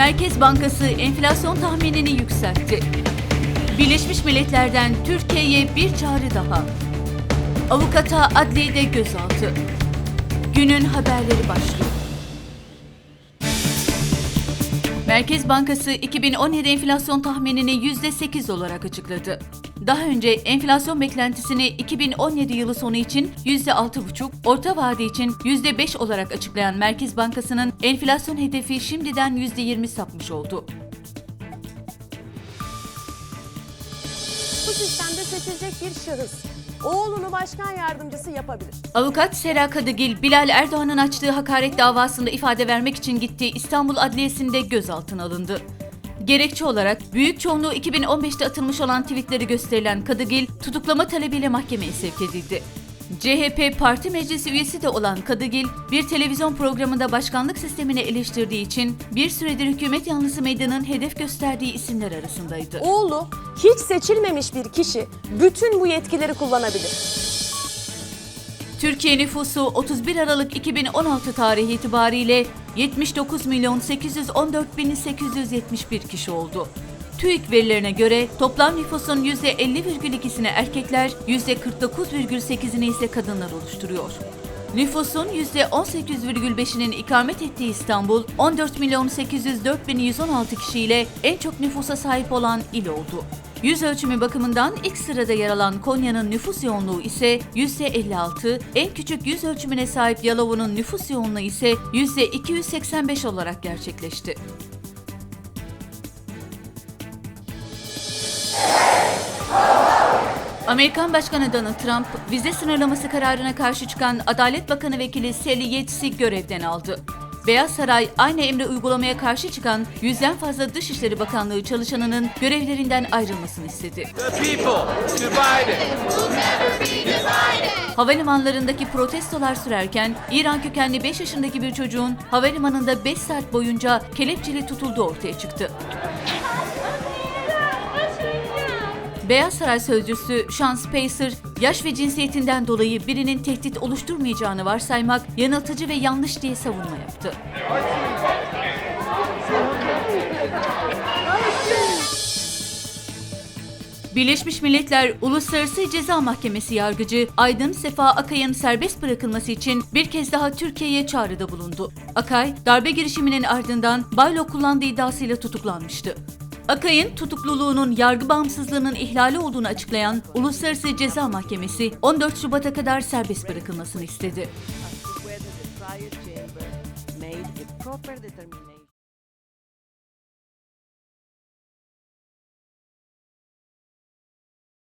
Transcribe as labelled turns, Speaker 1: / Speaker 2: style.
Speaker 1: Merkez Bankası enflasyon tahminini yükseltti. Birleşmiş Milletler'den Türkiye'ye bir çağrı daha. Avukata adliyede gözaltı. Günün haberleri başlıyor. Merkez Bankası 2017 enflasyon tahminini %8 olarak açıkladı. Daha önce enflasyon beklentisini 2017 yılı sonu için %6,5, orta vade için %5 olarak açıklayan Merkez Bankası'nın enflasyon hedefi şimdiden %20 sapmış oldu.
Speaker 2: Bu sistemde seçilecek bir şahıs oğlunu başkan yardımcısı yapabilir.
Speaker 1: Avukat Sera Kadıgil, Bilal Erdoğan'ın açtığı hakaret davasında ifade vermek için gittiği İstanbul Adliyesi'nde gözaltına alındı. Gerekçe olarak büyük çoğunluğu 2015'te atılmış olan tweetleri gösterilen Kadıgil, tutuklama talebiyle mahkemeye sevk edildi. CHP Parti Meclisi üyesi de olan Kadıgil, bir televizyon programında başkanlık sistemini eleştirdiği için bir süredir hükümet yanlısı meydanın hedef gösterdiği isimler arasındaydı.
Speaker 2: Oğlu hiç seçilmemiş bir kişi bütün bu yetkileri kullanabilir.
Speaker 1: Türkiye nüfusu 31 Aralık 2016 tarihi itibariyle 79 milyon 814 bin 871 kişi oldu. TÜİK verilerine göre toplam nüfusun %50,2'sini erkekler, %49,8'ini ise kadınlar oluşturuyor. Nüfusun %18,5'inin ikamet ettiği İstanbul, 14 milyon 804 bin 116 kişiyle en çok nüfusa sahip olan il oldu. Yüz ölçümü bakımından ilk sırada yer alan Konya'nın nüfus yoğunluğu ise %56, en küçük yüz ölçümüne sahip Yalova'nın nüfus yoğunluğu ise %285 olarak gerçekleşti. Amerikan Başkanı Donald Trump, vize sınırlaması kararına karşı çıkan Adalet Bakanı Vekili Sally Yates'i görevden aldı. Beyaz Saray aynı emre uygulamaya karşı çıkan yüzden fazla Dışişleri Bakanlığı çalışanının görevlerinden ayrılmasını istedi. Havalimanlarındaki protestolar sürerken İran kökenli 5 yaşındaki bir çocuğun havalimanında 5 saat boyunca kelepçeli tutulduğu ortaya çıktı. Beyaz Saray sözcüsü Sean Spicer, yaş ve cinsiyetinden dolayı birinin tehdit oluşturmayacağını varsaymak yanıltıcı ve yanlış diye savunma yaptı. Birleşmiş Milletler Uluslararası Ceza Mahkemesi yargıcı Aydın Sefa Akay'ın serbest bırakılması için bir kez daha Türkiye'ye çağrıda bulundu. Akay, darbe girişiminin ardından baylo kullandığı iddiasıyla tutuklanmıştı. Akay'ın tutukluluğunun yargı bağımsızlığının ihlali olduğunu açıklayan Uluslararası Ceza Mahkemesi 14 Şubat'a kadar serbest bırakılmasını istedi.